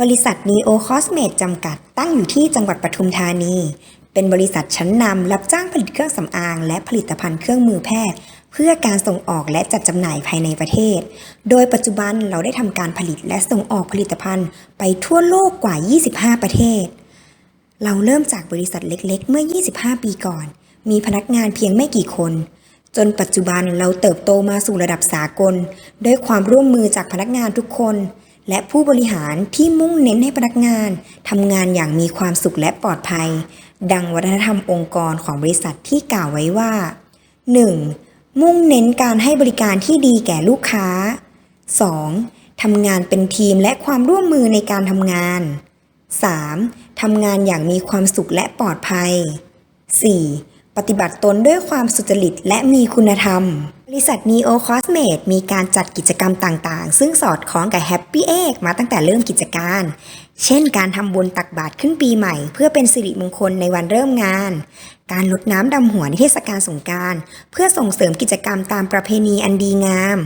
บริษัท Neo Cosmate จำกัดตั้งอยู่ที่จังหวัดปทุมธานี เป็นบริษัทชั้นนำรับจ้างผลิตเครื่องสำอาง และผลิตภัณฑ์เครื่องมือแพทย์ เพื่อการส่งออกและจัดจำหน่ายภายในประเทศ โดยปัจจุบันเราได้ทำการผลิตและส่งออกผลิตภัณฑ์ไปทั่วโลกกว่า 25 ประเทศ เราเริ่มจากบริษัทเล็กๆ เมื่อ 25 ปีก่อน มีพนักงานเพียงไม่กี่คนจนปัจจุบันเราเติบโตมาสู่ระดับสากล ด้วยความร่วมมือจากพนักงานทุกคน และผู้บริหารที่มุ่งเน้นให้พนักงานทำงานอย่างมีความสุขและปลอดภัย ดังวัฒนธรรมองค์กรของบริษัทที่กล่าวไว้ว่า 1. มุ่งเน้นการให้บริการที่ดีแก่ลูกค้า 2. ทำงานเป็นทีมและความร่วมมือในการทำงาน 3. ทำงานอย่างมีความสุขและปลอดภัย 4. ปฏิบัติตนด้วยความสุจริตและมีคุณธรรม บริษัท Neo Cosmate มีการจัดกิจกรรมต่างๆ ซึ่งสอดคล้องกับ Happy Egg มาตั้งแต่เริ่มกิจการ เช่นการทำบุญตักบาตรขึ้นปีใหม่ เพื่อเป็นสิริมงคลในวันเริ่มงาน การลดน้ำดำหัวในเทศกาลสงการ เพื่อส่งเสริมกิจกรรมตามประเพณีอันดีงาม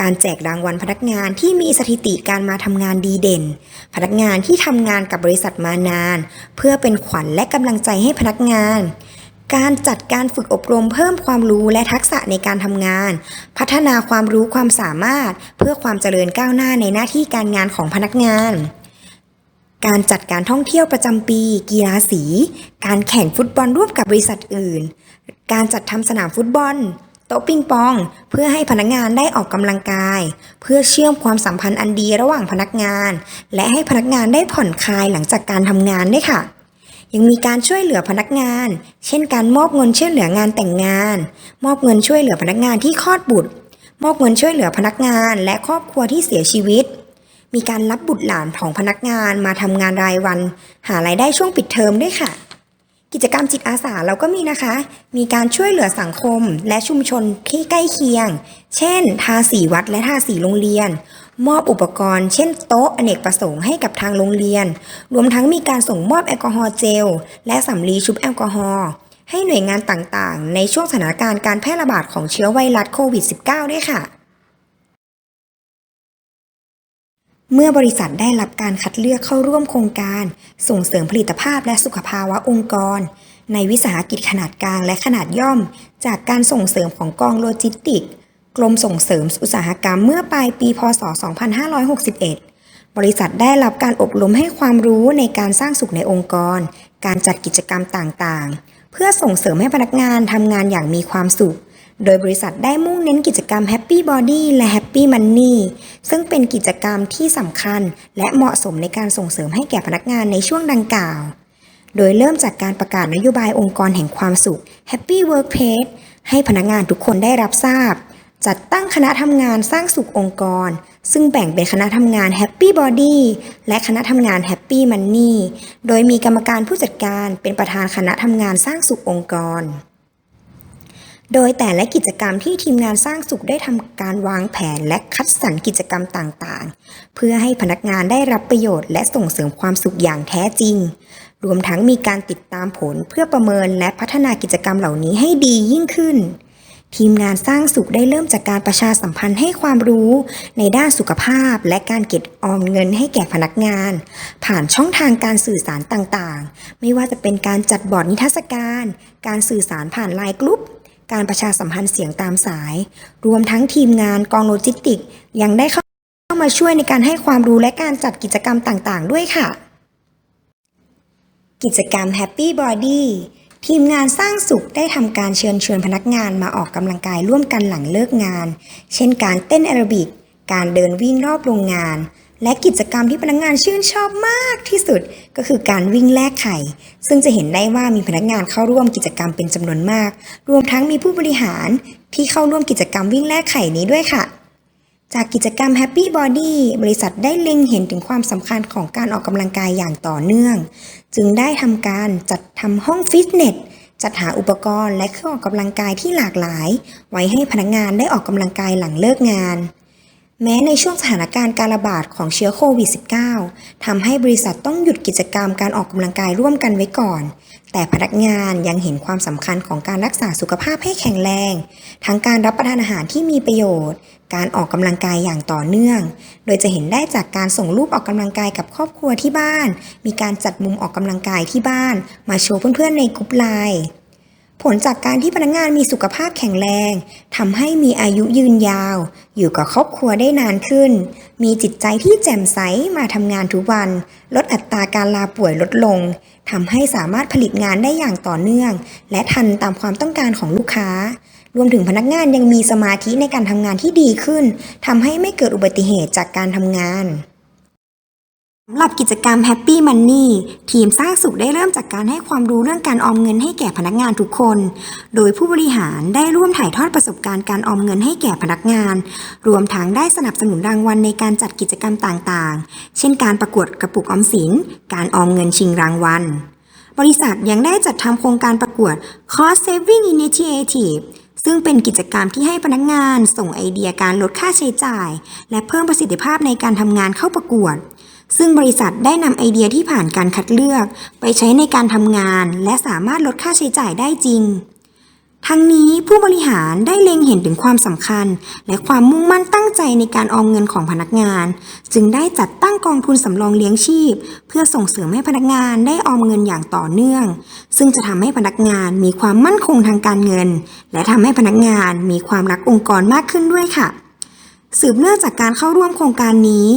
การแจกรางวัลพนักงานที่มีสถิติการมาทำงานดีเด่น พนักงานที่ทำงานกับบริษัทมานาน เพื่อเป็นขวัญและกำลังใจให้พนักงาน การจัดการฝึกอบรมเพิ่มความรู้และทักษะในการทำงาน พัฒนาความรู้ความสามารถ เพื่อความเจริญก้าวหน้าในหน้าที่การงานของพนักงาน การจัดการท่องเที่ยวประจำปี กีฬาสี การแข่งฟุตบอลร่วมกับบริษัทอื่น การจัดทำสนามฟุตบอลโต๊ะปิงปอง เพื่อให้พนักงานได้ออกกำลังกาย เพื่อเชื่อมความสัมพันธ์อันดีระหว่างพนักงาน และให้พนักงานได้ผ่อนคลายหลังจากการทำงานด้วยค่ะ ยังมีการช่วยเหลือพนักงาน เช่นการมอบเงินช่วยเหลืองานแต่งงาน มอบเงินช่วยเหลือพนักงานที่คลอดบุตร มอบเงินช่วยเหลือพนักงาน และครอบครัวที่เสียชีวิต มีการรับบุตรหลานของพนักงานมาทำงานรายวัน หารายได้ช่วงปิดเทอมด้วยค่ะ กิจกรรมจิตอาสาเราก็มีนะคะ มีการช่วยเหลือสังคม และชุมชนที่ใกล้เคียง เช่น ทาสีวัดและทาสีโรงเรียน มอบอุปกรณ์เช่นโต๊ะอเนกประสงค์ให้กับทางโรงเรียน รวมทั้งมีการส่งมอบแอลกอฮอล์เจล และสำลีชุบแอลกอฮอล์ให้หน่วยงานต่างๆ ในช่วงสถานการณ์การแพร่ระบาดของเชื้อไวรัสโควิด -19 ด้วยค่ะ เมื่อบริษัทได้รับการคัดเลือกเข้าร่วมโครงการ ส่งเสริมผลิตภาพและสุขภาวะองค์กร ในวิสาหกิจขนาดกลางและขนาดย่อม จากการส่งเสริมของกองโลจิสติกส์ กรมส่งเสริมอุตสาหกรรมเมื่อปลายปีพศ 2561 บริษัทได้รับการอบรมให้ความรู้ในการสร้างสุขในองค์กร การจัดกิจกรรมต่างๆ เพื่อส่งเสริมให้พนักงานทำงานอย่างมีความสุข โดยบริษัทได้มุ่งเน้นกิจกรรม Happy Body และ Happy Money ซึ่งเป็นกิจกรรมที่สำคัญ และเหมาะสมในการส่งเสริมให้แก่พนักงานในช่วงดังกล่าว โดยเริ่มจากการประกาศนโยบายองค์กรแห่งความสุข Happy Workplace ให้พนักงานทุกคนได้รับทราบ จัดตั้งคณะทำงานสร้างสุของค์กร ซึ่งแบ่งเป็นคณะทำงาน Happy Body และคณะทำงาน Happy Money โดยมีกรรมการผู้จัดการเป็นประธานคณะทำงานสร้างสุของค์กร โดยแต่ละกิจกรรมที่ทีมงานสร้างสุขได้ทำการวางแผนและคัดสรรกิจกรรมต่างๆ เพื่อให้พนักงานได้รับประโยชน์และส่งเสริมความสุขอย่างแท้จริง รวมทั้งมีการติดตามผลเพื่อประเมินและพัฒนากิจกรรมเหล่านี้ให้ดียิ่งขึ้น ทีมงานสร้างสุขได้เริ่มจากการประชาสัมพันธ์ให้ความรู้ ในด้านสุขภาพ และการเก็บออมเงินให้แก่พนักงาน ผ่านช่องทางการสื่อสารต่างๆ ไม่ว่าจะเป็นการจัดบอร์ดนิทรรศการ การสื่อสารผ่านไลน์กลุ่มการประชาสัมพันธ์เสียงตามสาย รวมทั้งทีมงานกองโลจิสติก ยังได้เข้ามาช่วยในการให้ความรู้และการจัดกิจกรรมต่างๆ ด้วยค่ะ กิจกรรม Happy Body ทีมงานสร้างสุขได้ทำการเชิญชวนพนักงานมาออกกำลังกายร่วมกันหลังเลิกงาน เช่นการเต้นแอโรบิก การเดินวิ่งรอบโรงงาน และกิจกรรมที่พนักงานชื่นชอบมากที่สุดก็คือการวิ่งแลกไข่ ซึ่งจะเห็นได้ว่ามีพนักงานเข้าร่วมกิจกรรมเป็นจำนวนมาก รวมทั้งมีผู้บริหารที่เข้าร่วมกิจกรรมวิ่งแลกไข่นี้ด้วยค่ะ จากกิจกรรม Happy Body บริษัทได้เล็งเห็นถึงความสำคัญของการออกกำลังกายอย่างต่อเนื่อง จึงได้ทำการจัดทำห้องฟิตเนสจัดหาอุปกรณ์และเครื่องออกกำลังกายที่หลากหลาย ไว้ให้พนักงานได้ออกกำลังกายหลังเลิกงาน แม้ในช่วงสถานการณ์การระบาดของเชื้อโควิด -19 ทำให้บริษัทต้องหยุดกิจกรรมการออกกำลังกายร่วมกันไว้ก่อน แต่พนักงานยังเห็นความสำคัญของการรักษาสุขภาพให้แข็งแรง ทั้งการรับประทานอาหารที่มีประโยชน์ การออกกำลังกายอย่างต่อเนื่อง โดยจะเห็นได้จากการส่งรูปออกกำลังกายกับครอบครัวที่บ้าน มีการจัดมุมออกกำลังกายที่บ้าน มาโชว์เพื่อนๆในกลุ่มไลน์ ผลจากการที่พนักงานมีสุขภาพแข็งแรงทำให้มีอายุยืนยาว อยู่กับครอบครัวได้นานขึ้น มีจิตใจที่แจ่มใสมาทำงานทุกวัน ลดอัตราการลาป่วยลดลงทำให้สามารถผลิตงานได้อย่างต่อเนื่อง และทันตามความต้องการของลูกค้า รวมถึงพนักงานยังมีสมาธิในการทำงานที่ดีขึ้นทำให้ไม่เกิดอุบัติเหตุจากการทำงาน สำหรับกิจกรรม Happy Money ทีมสร้างสุขได้เริ่มจากการให้ความรู้เรื่องการออมเงินให้แก่พนักงานทุกคน โดยผู้บริหารได้ร่วมถ่ายทอดประสบการณ์การออมเงินให้แก่พนักงาน รวมทั้งได้สนับสนุนรางวัลในการจัดกิจกรรมต่างๆ เช่นการประกวดกระปุกออมสิน การออมเงินชิงรางวัล บริษัทยังได้จัดทำโครงการประกวด Cost Saving Initiative ซึ่งเป็นกิจกรรมที่ให้พนักงานส่งไอเดียการลดค่าใช้จ่าย และเพิ่มประสิทธิภาพในการทำงานเข้าประกวด ซึ่งบริษัทได้นำไอเดียที่ผ่านการคัดเลือก ไปใช้ในการทำงาน และสามารถลดค่าใช้จ่ายได้จริง ทั้งนี้ผู้บริหารได้เล็งเห็นถึงความสำคัญ และความมุ่งมั่นตั้งใจในการออมเงินของพนักงาน จึงได้จัดตั้งกองทุนสำรองเลี้ยงชีพ เพื่อส่งเสริมให้พนักงานได้ออมเงินอย่างต่อเนื่อง ซึ่งจะทำให้พนักงานมีความมั่นคงทางการเงิน และทำให้พนักงานมีความรักองค์กรมากขึ้นด้วยค่ะสืบเนื่องจากการเข้าร่วมโครงการนี้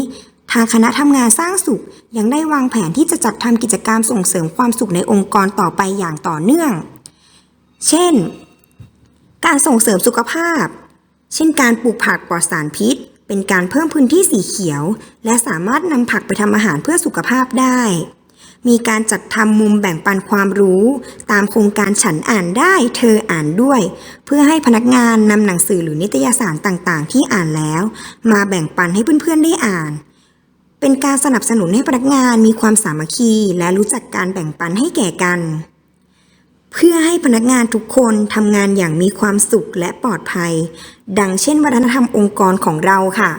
างคณะทำงานสร้างสุข ยังได้วางแผนที่จะจัดทำกิจกรรมส่งเสริมความสุขในองค์กรต่อไปอย่างต่อเนื่อง เช่น การส่งเสริมสุขภาพ เช่นการปลูกผักปลอดสารพิษ เป็นการเพิ่มพื้นที่สีเขียว และสามารถนำผักไปทำอาหารเพื่อสุขภาพได้ มีการจัดทำมุมแบ่งปันความรู้ ตามโครงการฉันอ่านได้เธออ่านด้วย เพื่อให้พนักงานนำหนังสือหรือนิตยสารต่างๆ ที่อ่านแล้ว มาแบ่งปันให้เพื่อนๆได้อ่าน เป็นการสนับสนุนให้พนักงานมีความสามัคคีและรู้จักการแบ่งปันให้แก่กัน เพื่อให้พนักงานทุกคนทำงานอย่างมีความสุขและปลอดภัย ดังเช่นวัฒนธรรมองค์กรของเราค่ะ